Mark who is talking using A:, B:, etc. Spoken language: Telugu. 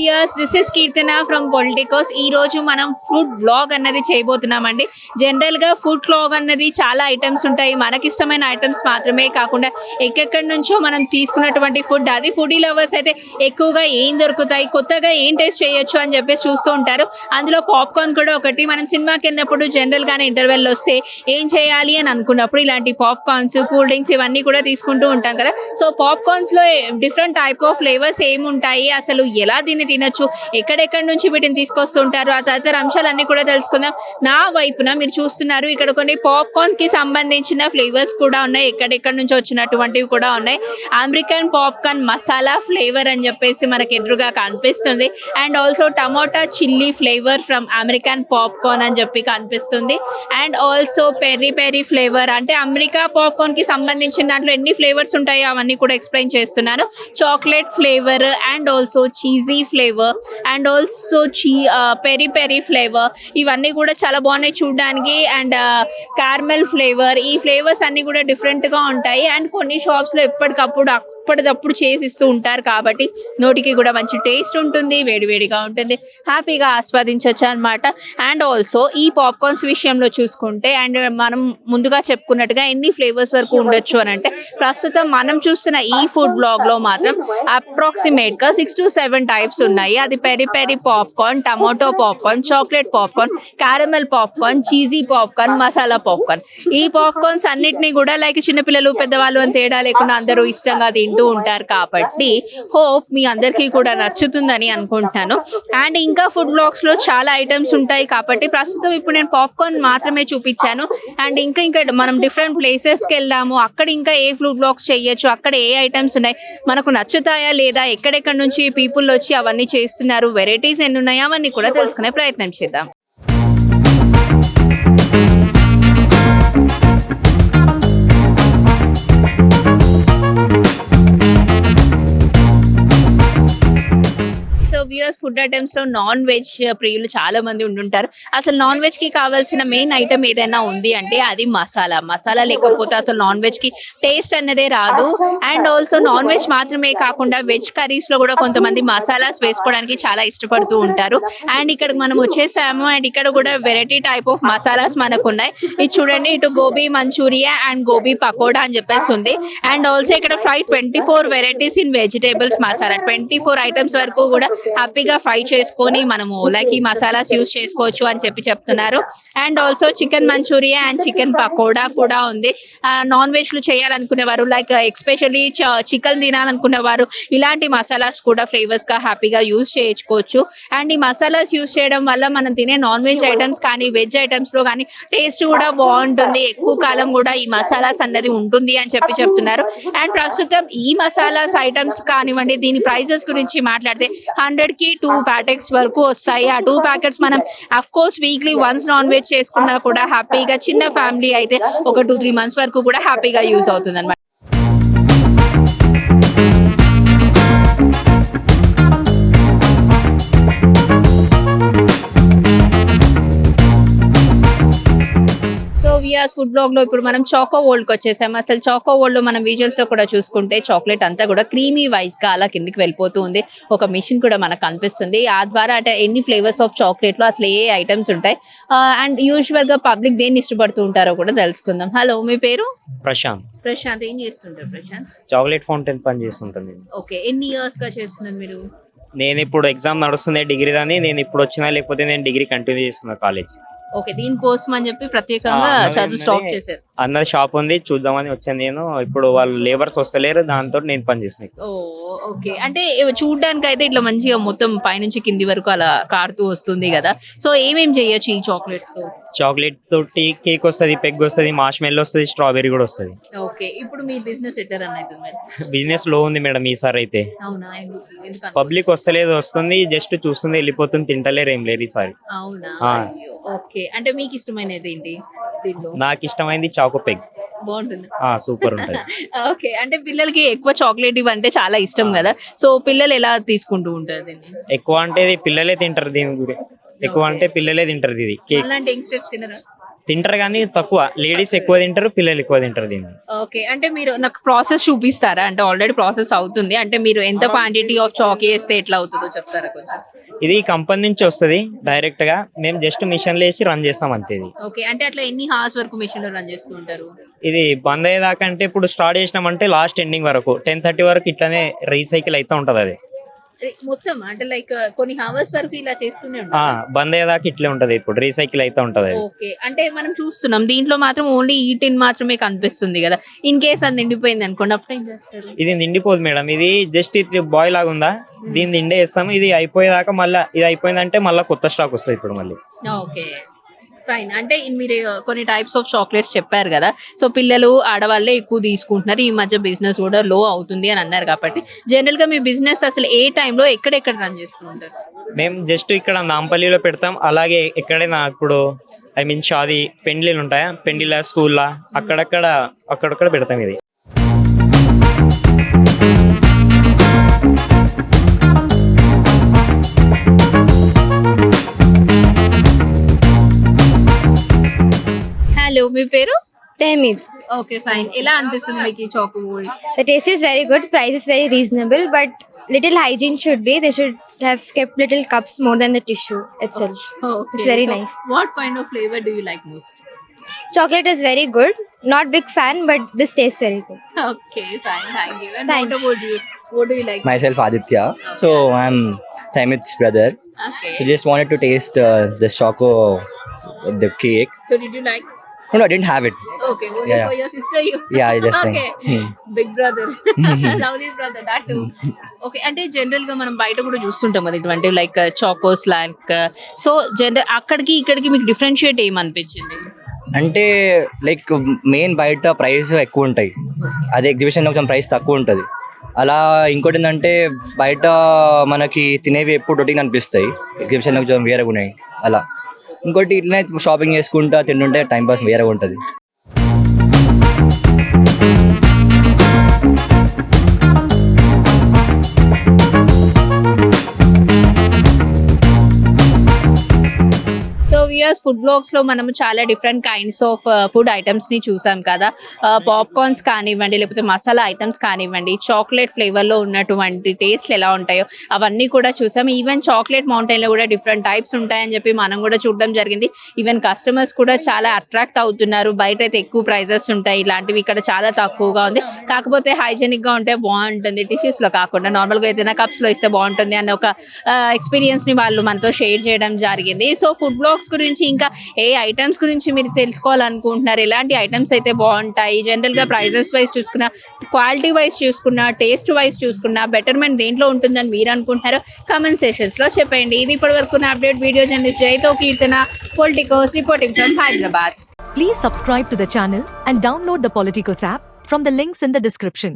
A: Viewers this is Keerthana from Politicos ఈ రోజు మనం ఫుడ్ బ్లాగ్ అన్నది చేయబోతున్నామండి. జనరల్గా ఫుడ్ బ్లాగ్ అన్నది చాలా ఐటమ్స్ ఉంటాయి. మనకిష్టమైన ఐటమ్స్ మాత్రమే కాకుండా ఎక్కెక్కడి నుంచో మనం తీసుకున్నటువంటి ఫుడ్ అది ఫుడీ లవర్స్ అయితే ఎక్కువగా ఏం దొరుకుతాయి కొత్తగా ఏం టేస్ట్ చేయొచ్చు అని చెప్పేసి చూస్తూ ఉంటారు. అందులో పాప్కార్న్ కూడా ఒకటి. మనం సినిమాకి వెళ్ళినప్పుడు జనరల్ గానే ఇంటర్వెల్ వస్తే ఏం చేయాలి అని అనుకున్నప్పుడు ఇలాంటి పాప్కార్న్స్ కూల్ డ్రింక్స్ ఇవన్నీ కూడా తీసుకుంటూ ఉంటాం కదా. సో పాప్కార్న్స్లో డిఫరెంట్ టైప్ ఆఫ్ ఫ్లేవర్స్ ఏముంటాయి? అసలు ఎలా దీన్ని తినొచ్చు. ఎక్కడెక్కడి నుంచి వీటిని తీసుకొస్తుంటారు ఆ తదితర అంశాలన్నీ కూడా తెలుసుకుందాం. నా వైపున మీరు చూస్తున్నారు ఇక్కడ కొన్ని పాప్కార్న్కి సంబంధించిన ఫ్లేవర్స్ కూడా ఉన్నాయి. ఎక్కడెక్కడి నుంచి వచ్చినటువంటివి కూడా ఉన్నాయి. అమెరికన్ పాప్కార్న్ మసాలా ఫ్లేవర్ అని చెప్పేసి మనకి ఎదురుగా కనిపిస్తుంది. And also tomato chilli flavour from American popcorn అని చెప్పి కనిపిస్తుంది. And also peri peri flavour అంటే అమెరికా పాప్కార్న్కి సంబంధించిన దాంట్లో ఎన్ని ఫ్లేవర్స్ ఉంటాయో అవన్నీ కూడా ఎక్స్ప్లెయిన్ చేస్తున్నాను. Chocolate flavour and also cheesy flavour flavour and also చీ పెరి పెరి ఫ్లేవర్. ఇవన్నీ కూడా చాలా బాగున్నాయి చూడడానికి అండ్ కార్మెల్ ఫ్లేవర్. ఈ ఫ్లేవర్స్ అన్ని కూడా డిఫరెంట్గా గా ఉంటాయి అండ్ కొన్ని షాప్స్లో లో ఎప్పటికప్పుడు అప్పటిదప్పుడు చేసి ఇస్తూ ఉంటారు కాబట్టి నోటికి కూడా మంచి టేస్ట్ ఉంటుంది వేడివేడిగా ఉంటుంది హ్యాపీగా ఆస్వాదించవచ్చు అనమాట అండ్ ఆల్సో ఈ పాప్కార్న్స్ విషయంలో చూసుకుంటే అండ్ మనం ముందుగా చెప్పుకున్నట్టుగా ఎన్ని ఫ్లేవర్స్ వరకు ఉండొచ్చు అని అంటే ప్రస్తుతం మనం చూస్తున్న ఈ ఫుడ్ బ్లాగ్లో మాత్రం అప్రాక్సిమేట్గా సిక్స్ టు సెవెన్ టైప్స్ ఉన్నాయి. అది peri peri popcorn tomato popcorn chocolate popcorn caramel popcorn cheesy popcorn masala popcorn ఈ పాప్కార్న్స్ అన్నిటినీ కూడా లైక్ చిన్నపిల్లలు పెద్దవాళ్ళు అని తేడా లేకుండా అందరూ ఇష్టంగా తింటూ ఉంటారు కాబట్టి హోప్ మీ అందరికీ కూడా నచ్చుతుందని అనుకుంటాను అండ్ ఇంకా ఫుడ్ బ్లాగ్స్లో చాలా ఐటమ్స్ ఉంటాయి కాబట్టి ప్రస్తుతం ఇప్పుడు నేను పాప్కార్న్ మాత్రమే చూపించాను. అండ్ ఇంకా ఇంకా మనం డిఫరెంట్ ప్లేసెస్కి వెళ్దాము. అక్కడ ఇంకా ఏ ఫుడ్ బ్లాగ్స్ చేయొచ్చు? అక్కడ ఏ ఐటమ్స్ ఉన్నాయి? మనకు నచ్చుతాయా లేదా? ఎక్కడెక్కడ నుంచి పీపుల్ వచ్చి అవన్నీ చేస్తున్నారు. వెరైటీస్ ఎన్ని ఉన్నాయో అవన్నీ కూడా తెలుసుకునే ప్రయత్నం చేద్దాం. ఫుడ్ ఐటమ్స్లో నాన్ వెజ్ ప్రియులు చాలా మంది ఉంటుంటారు అసలు నాన్ వెజ్కి కావాల్సిన మెయిన్ ఐటమ్ ఏదైనా ఉంది అంటే అది మసాలా. మసాలా లేకపోతే అసలు నాన్ వెజ్కి టేస్ట్ అనేదే రాదు. అండ్ ఆల్సో నాన్ వెజ్ మాత్రమే కాకుండా వెజ్ కర్రీస్లో కూడా కొంతమంది మసాలాస్ వేసుకోవడానికి చాలా ఇష్టపడుతూ ఉంటారు. అండ్ ఇక్కడ మనం వచ్చేసాము. అండ్ ఇక్కడ కూడా వెరైటీ టైప్ ఆఫ్ మసాలాస్ మనకు ఉన్నాయి ఇది చూడండి. ఇటు గోబీ మంచూరియా అండ్ గోబీ పకోడా అని చెప్పేసి ఉంది. అండ్ ఆల్సో ఇక్కడ fry twenty four varieties in vegetables masala. Twenty four items వరకు కూడా హ్యాపీగా ఫ్రై చేసుకొని మనము లైక్ ఈ మసాలాస్ యూస్ చేసుకోవచ్చు అని చెప్పి చెప్తున్నారు. And also chicken Manchuria and chicken pakoda కూడా ఉంది. నాన్ వెజ్లు చేయాలనుకునే వారు లైక్ ఎక్స్పెషల్లీ చికెన్ తినాలనుకునే వారు ఇలాంటి మసాలాస్ కూడా ఫ్లేవర్స్గా హ్యాపీగా యూస్ చేయించుకోవచ్చు అండ్ ఈ మసాలాస్ యూస్ చేయడం వల్ల మనం తినే నాన్ వెజ్ ఐటమ్స్ కానీ వెజ్ ఐటమ్స్లో కానీ టేస్ట్ కూడా బాగుంటుంది. ఎక్కువ కాలం కూడా ఈ మసాలాస్ అన్నది ఉంటుంది అని చెప్పి చెప్తున్నారు. అండ్ ప్రస్తుతం ఈ మసాలాస్ ఐటమ్స్ కానివ్వండి దీని ప్రైజెస్ గురించి మాట్లాడితే హండ్రెడ్కి టూ ప్యాకెట్స్ వరకు వస్తాయి. ఆ టూ ప్యాకెట్స్ మనం of course weekly once non veg చేసుకున్నా కూడా హ్యాపీగా చిన్న ఫ్యామిలీ అయితే ఒక టూ త్రీ మంత్స్ వరకు కూడా హ్యాపీగా యూస్ అవుతుంది అనమాట సో విఆర్స్ ఫుడ్ బ్లాగ్లో ఇప్పుడు మనం చాకో వరల్డ్కి వచ్చేసాం. అసలు చాకో వరల్డ్లో మనం విజువల్స్లో కూడా చూసుకుంటే చాక్లెట్ అంతా కూడా క్రీమీ వైస్గా అలా కిందికి వెళ్ళిపోతూ ఉంది. ఒక మిషన్ కూడా మనకు కనిపిస్తుంది. ఆ ద్వారా అంటే ఎన్ని ఫ్లేవర్స్ ఆఫ్ చాక్లెట్లో అసలు ఏ ఐటమ్స్ ఉంటాయి? అండ్ యూజువల్గా పబ్లిక్ దేన్ని ఇష్టపడుతూ ఉంటారో కూడా తెలుసుకుందాం. హలో మీ పేరు?
B: ప్రశాంత్.
A: ప్రశాంత్ ఏం చేస్తుంటారు ప్రశాంత్?
B: చాక్లెట్ ఫౌంటైన్ పని చేస్తుంటుంది.
A: ఓకే ఎన్ని ఇయర్స్గా చేస్తున్నారు మీరు?
B: నేను ఇప్పుడు ఎగ్జామ్ నడుస్తుంది డిగ్రీ దాని నేను ఇప్పుడు వచ్చినా లేకపోతే నేను డిగ్రీ కంటిన్యూ చేస్తున్నా కాలేజ్
A: ఓకే దీనికోసం అని చెప్పి ప్రత్యేకంగా చదువు స్టాప్ చేశారు.
B: అన్నది షాప్ ఉంది చూద్దామని వచ్చాను నేను. ఇప్పుడు వాళ్ళు లేబర్స్ వస్తలేరు దాంతో నేను పని చేస్తున్నా
A: ఓ ఓకే. అంటే చూడడానికి అయితే ఇట్లా మంచిగా మొత్తం పైనుంచి కింది వరకు అలా కారుతూ వస్తుంది కదా. సో ఏమేం చేయొచ్చు ఈ చాక్లెట్స్తో
B: చాక్లెట్ తోటి కేక్ వస్తుంది పెగ్ వస్తుంది మాష్ మెల్ వస్తుంది స్ట్రాబెరీ కూడా వస్తుంది.
A: ఓకే ఇప్పుడు మీ బిజినెస్ ఎట్లా రన్ అవుతుంది మరి?
B: బిజినెస్లో ఉంది మేడం ఈసారి అయితే.
A: అవునా? ఎందుకు?
B: పబ్లిక్ వస్తలేదు వస్తుంది జస్ట్ చూస్తుంది వెళ్ళిపోతుంది తింటలేరు ఏం లేదు ఈసారి.
A: అవునా?
B: ఆ.
A: అయ్యో, ఓకే. అంటే మీకు ఇష్టమైనది ఏంటి దీనిలో?
B: నాకు ఇష్టమైంది చాకో పెగ్.
A: బాగుంటుంది.
B: సూపర్ ఉంటుంది.
A: ఓకే అంటే పిల్లలకి ఎక్కువ చాక్లెట్ ఇవంటే చాలా ఇష్టం కదా. సో పిల్లలు ఎలా తీసుకుంటూ ఉంటారు దీన్ని?
B: ఎక్కువ అంటే ఇది పిల్లలే తింటారు దీని గురి ఎక్కువ అంటే పిల్లలే తింటారు ఇది కేక్
A: అలాంటి యంగ్స్టర్స్ తినరా?
B: తింటారు కానీ తక్కువ. లేడీస్ ఎక్కువ తింటారు పిల్లలు ఎక్కువ తింటారు దీన్ని.
A: ఓకే అంటే మీరు నాకు ప్రాసెస్ చూపిస్తారా? అంటే ఆల్రెడీ ప్రాసెస్ అవుతుంది. అంటే మీరు ఎంత క్వాంటిటీ ఆఫ్ చాక్ వేస్తే ఎట్లా అవుతుందో చెప్తారా కొంచెం?
B: ఇది కంపెనీ నుంచి వస్తుంది డైరెక్ట్గా. మేము జస్ట్ మిషన్లు వేసి రన్ చేస్తాం అంతే ఇది.
A: ఓకే అంటే అట్లా ఎన్ని హార్స్ వరకు మిషన్ రన్ చేస్తూ ఉంటారు?
B: ఇది బంద్ అయ్యేదాకా అంటే ఇప్పుడు స్టార్ట్ చేసినామంటే లాస్ట్ ఎండింగ్ వరకు. టెన్ థర్టీ వరకు ఇట్లానే రీసైకిల్ అవుతూ ఉంటది అది.
A: మొత్తం అంటే లైక్ కొన్ని హవర్స్ వరకు ఇలా చేస్తూనే
B: ఆ,
A: ఉంటారు
B: బంద్ అయ్యేదాకా ఇట్లే ఉంటది ఇప్పుడు రీసైకిల్ అవుతూ ఉంటది. అది
A: ఓకే అంటే మనం చూస్తున్నాం దీంట్లో మాత్రం ఓన్లీ ఈ టిన్ మాత్రమే కనిపిస్తుంది కదా. ఇన్ కేస్ అది నిండిపోయింది అనుకోండి అప్పుడు ఏం చేస్తారు?
B: ఇది నిండిపోదు మేడం ఇది జస్ట్ ఇట్లా బాయ్ లాగా ఉందా? దీన్ని నిండే వేస్తాము ఇది అయిపోయేదాకా మళ్ళీ ఇది అయిపోయిందంటే మళ్ళీ కొత్త స్టాక్ వస్తుంది ఇప్పుడు మళ్ళీ.
A: ఓకే. ఫైన్ అంటే మీరు కొన్ని టైప్స్ ఆఫ్ చాక్లెట్స్ చెప్పారు కదా. సో పిల్లలు ఆడవాళ్ళే ఎక్కువ తీసుకుంటున్నారు. ఈ మధ్య బిజినెస్ కూడా లో అవుతుంది అని అన్నారు కాబట్టి. జనరల్గా మీ బిజినెస్ అసలు ఏ టైంలో ఎక్కడెక్కడ రన్ చేస్తుంటారు
B: మేము జస్ట్ ఇక్కడ నాంపల్లిలో పెడతాం. అలాగే ఎక్కడైనా ఇప్పుడు ఐ మీన్ షాది పెండ్లీలు ఉంటాయా? పెండ్లిల స్కూల్లా అక్కడక్కడ అక్కడక్కడ పెడతాం ఇది.
A: హలో మీ పేరు
C: Tehmeed.
A: ఓకే ఫైన్ ఎలా అనిపిస్తుంది మీకు ఈ చాకు
C: The taste is very good, price is very reasonable, but little hygiene should be. They should have kept little cups more than the tissue itself. It's very nice.
A: What kind of flavour do you like most
C: Chocolate is very good. Not big fan, but this tastes very good.
A: Okay fine thank you and
C: Thank
A: what about you what do you like
D: myself Aditya. So I'm Timith's brother.
A: Okay
D: So just wanted to taste uh, the choco, the cake.
A: So did you like
D: No, no, I didn't have it.
A: Okay only
D: Yeah.
A: For your sister you
D: Yeah, I just
A: Okay.
D: think. Hmm.
A: Big brother lovely brother that okay అంటే జనరల్గా మనం బయట కూడా చూస్తుంటాం కదా ఇటువంటి like Chocos like so general అక్కడికి ఇక్కడికి మీకు డిఫరెన్షియేట్ ఏమనిపించింది
D: అంటే లైక్ మెయిన్ బయట ప్రైస్ ఎక్కువ ఉంటాయి. అదే ఎగ్జిబిషన్ కొంచెం ప్రైస్ తక్కువ ఉంటుంది. అలా ఇంకోటి ఏంటంటే బయట మనకి తినేవి ఎప్పుడు రొటీన్ అనిపిస్తాయి. ఎగ్జిబిషన్ కొంచెం వేరేగా ఉన్నాయి. అలా. ఇంకోటి ఇట్లనే షాపింగ్ చేసుకుంటా తింటుంటే టైం పాస్ వేరే ఉంటుంది
A: సో ఫుడ్ బ్లాగ్స్లో మనం చాలా డిఫరెంట్ కైండ్స్ ఆఫ్ ఫుడ్ ఐటమ్స్ని చూసాం కదా. Uh, పాప్కార్న్స్ కానివ్వండి లేకపోతే మసాలా ఐటమ్స్ కానివ్వండి చాక్లెట్ ఫ్లేవర్లో ఉన్నటువంటి టేస్ట్లు ఎలా ఉంటాయో అవన్నీ కూడా చూసాం. ఈవెన్ చాక్లెట్ మౌంటైన్లో కూడా డిఫరెంట్ టైప్స్ ఉంటాయని చెప్పి మనం కూడా చూడడం జరిగింది. ఈవెన్ కస్టమర్స్ కూడా చాలా అట్రాక్ట్ అవుతున్నారు. బయట అయితే ఎక్కువ ప్రైజెస్ ఉంటాయి. ఇలాంటివి ఇక్కడ చాలా తక్కువగా ఉంది. కాకపోతే హైజెనిక్గా ఉంటే బాగుంటుంది. టిష్యూస్లో కాకుండా నార్మల్గా ఏదైనా కప్స్లో ఇస్తే బాగుంటుంది అన్న ఒక uh, ఎక్స్పీరియన్స్ని వాళ్ళు మనతో షేర్ చేయడం జరిగింది. సో ఫుడ్ బ్లాగ్స్ గురించి ఇంకా ఏ ఐటమ్స్ గురించి మీరు తెలుసుకోవాలనుకుంటున్నారు? ఎలాంటి ఐటమ్స్ అయితే బాగుంటాయి? జనరల్గా ప్రైజెస్ వైజ్ చూసుకున్న క్వాలిటీ వైజ్ చూసుకున్నా టేస్ట్ వైజ్ చూసుకున్నా బెటర్మెంట్ దేంట్లో ఉంటుందని మీరు అనుకుంటున్నారో కామెంట్ సెషన్స్లో చెప్పండి. ఇది ఇప్పటి వరకు update video journalist జైతో Keerthana Politicos reporting from Hyderabad
E: Please subscribe to the channel and download the Politicos app from the links in the description.